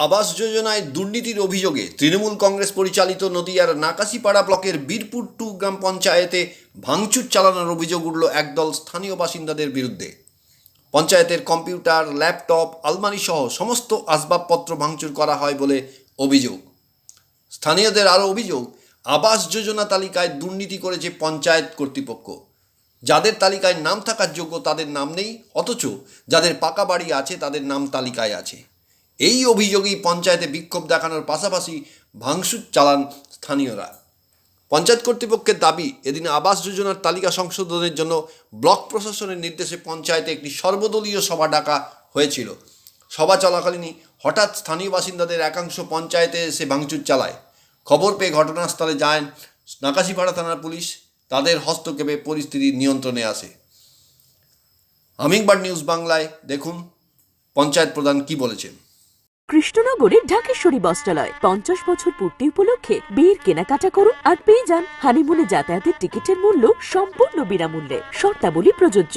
আবাস যোজনায় দুর্নীতির অভিযোগে তৃণমূল কংগ্রেস পরিচালিত নদিয়ার নাকাশিপাড়া ব্লকের বীরপুর টু গ্রাম পঞ্চায়েতে ভাঙচুর চালানোর অভিযোগ উঠল একদল স্থানীয় বাসিন্দাদের বিরুদ্ধে। পঞ্চায়েতের কম্পিউটার, ল্যাপটপ আলমারি সহ সমস্ত আসবাবপত্র ভাঙচুর করা হয় বলে অভিযোগ। স্থানীয়দের আরও অভিযোগ, আবাস যোজনা তালিকায় দুর্নীতি করেছে পঞ্চায়েত কর্তৃপক্ষ। যাদের তালিকায় নাম থাকার যোগ্য তাদের নাম নেই, অথচ যাদের পাকা বাড়ি আছে তাদের নাম তালিকায় আছে। এই অভিযোগেই পঞ্চায়েতে বিক্ষোভ দেখানোর পাশাপাশি ভাঙচুর চালান স্থানীয়রা। পঞ্চায়েত কর্তৃপক্ষের দাবি, এদিন আবাস যোজনার তালিকা সংশোধনের জন্য ব্লক প্রশাসনের নির্দেশে পঞ্চায়েতে একটি সর্বদলীয় সভা ডাকা হয়েছিল। সভা চলাকালীনই হঠাৎ স্থানীয় বাসিন্দাদের একাংশ পঞ্চায়েতে এসে ভাঙচুর চালায়। খবর পেয়ে ঘটনাস্থলে যায় নাকাশিপাড়া থানার পুলিশ। তাদের হস্তক্ষেপে পরিস্থিতি নিয়ন্ত্রণে আসে। হামিংবার্ড নিউজ বাংলায় দেখুন পঞ্চায়েত প্রধান কি বলেছেন। কৃষ্ণনগরের ঢাকেশ্বরী বস্ত্রালয়। পঞ্চাশ বছর পূর্তি উপলক্ষে বিয়ের কেনাকাটা করুন আর পেয়ে যান হানিমুনে যাতায়াতের টিকিটের মূল্য সম্পূর্ণ বিনামূল্যে। শর্তাবলী প্রযোজ্য।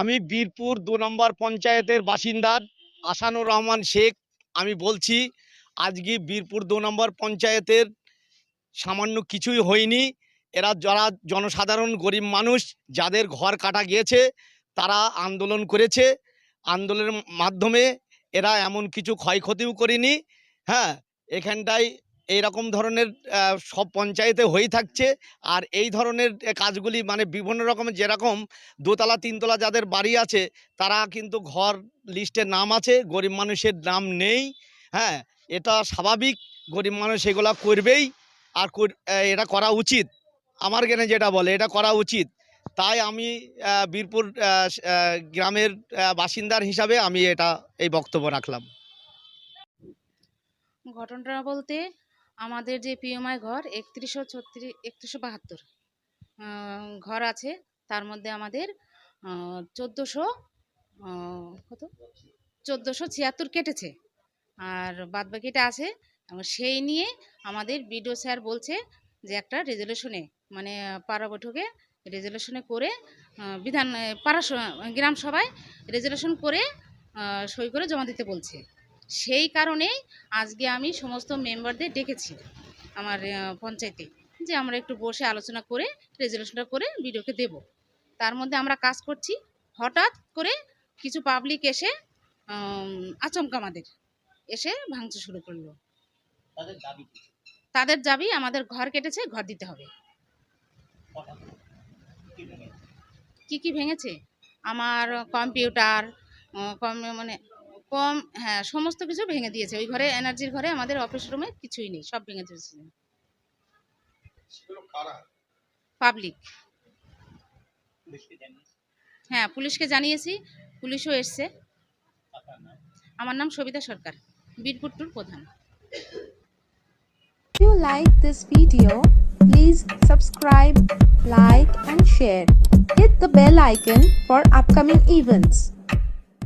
আমি বীরপুর দু নম্বর পঞ্চায়েতের বাসিন্দা আসানুর রহমান শেখ, আমি বলছি, আজকে বীরপুর দু নম্বর পঞ্চায়েতের সামান্য কিছুই হয়নি। এরা যারা জনসাধারণ, গরিব মানুষ, যাদের ঘর কাটা গিয়েছে, তারা আন্দোলন করেছে। আন্দোলনের মাধ্যমে এরা এমন কিছু ক্ষয়ক্ষতিও করেনি। হ্যাঁ এখানটায় এইরকম ধরনের সব পঞ্চায়েতে হয়ে থাকছে। আর এই ধরনের কাজগুলি মানে বিভিন্ন রকমের যেরকম দোতলা, তিনতলা যাদের বাড়ি আছে, তারা কিন্তু ঘর লিস্টে নাম আছে, গরিব মানুষের নাম নেই হ্যাঁ? এটা স্বাভাবিক, গরিব মানুষ এগুলো করবেই, আর এটা করা উচিত। আমার জ্ঞানে যেটা বলে, এটা করা উচিত। তাই আমি বীরপুর গ্রামের বাসিন্দার হিসাবে আমি এটা, এই বক্তব্য রাখলাম। ঘটনাটা বলতে আমাদের যে পিএমআই ঘর, একত্রিশশো ছত্রিশ একত্রিশশো বাহাত্তর ঘর আছে। তার মধ্যে আমাদের চোদ্দোশো কত? চোদ্দোশো ছিয়াত্তর কেটেছে। আর বাদবাকিটা আছে। সেই নিয়ে আমাদের বিডিও স্যার বলছে যে একটা রেজলিউশনে মানে পাড়া বৈঠকে রেজলিউশনে করে বিধান, পাড়া গ্রাম সভায় রেজলিউশন করে সই করে জমা দিতে বলছে। সেই কারণেই আজকে আমি সমস্ত মেম্বারদের ডেকেছি আমার পঞ্চায়েতে যে আমরা একটু বসে আলোচনা করে রেজলিউশনটা করে ভিডিওকে দেব। তার মধ্যে আমরা কাজ করছি হঠাৎ করে কিছু পাবলিক এসে আচমকা আমাদের এসে ভাঙচুর শুরু করল। তাদের দাবি আমাদের ঘর কেটেছে ঘর দিতে হবে। কি কি ভেঙেছে? আমার কম্পিউটার কম মানে কম হ্যাঁ সমস্ত কিছু ভেঙে দিয়েছে। ওই ঘরে এনার্জির ঘরে আমাদের অফিস রুমে কিছুই নেই সব ভেঙে দিয়েছে। পাবলিক। হ্যাঁ পুলিশকে জানিয়েছি পুলিশও এসছে। আমার নাম সবিতা সরকার বীরপুর টুর প্রধান। If you like this video, please subscribe, like and share. Hit the bell icon for upcoming events.